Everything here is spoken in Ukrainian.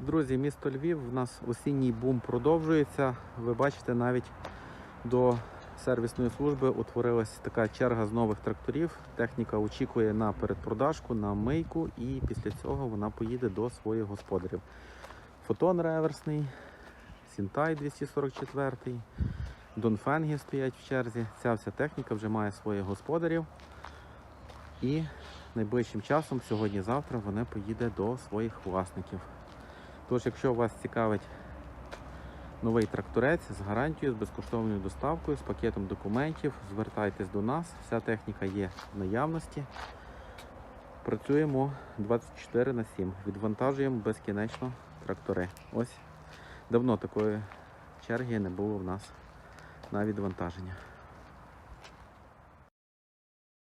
Друзі, місто Львів, у нас осінній бум продовжується. Ви бачите, навіть до сервісної служби утворилась така черга з нових тракторів. Техніка очікує на передпродажку, на мийку, і після цього вона поїде до своїх господарів. Фотон реверсний, Сінтай 244, Донфенги стоять в черзі. Ця вся техніка вже має своїх господарів. І найближчим часом, сьогодні-завтра, вона поїде до своїх власників. Тож, якщо вас цікавить новий тракторець з гарантією, з безкоштовною доставкою, з пакетом документів, звертайтесь до нас. Вся техніка є в наявності. Працюємо 24 на 7. Відвантажуємо безкінечно трактори. Ось давно такої черги не було в нас на відвантаження.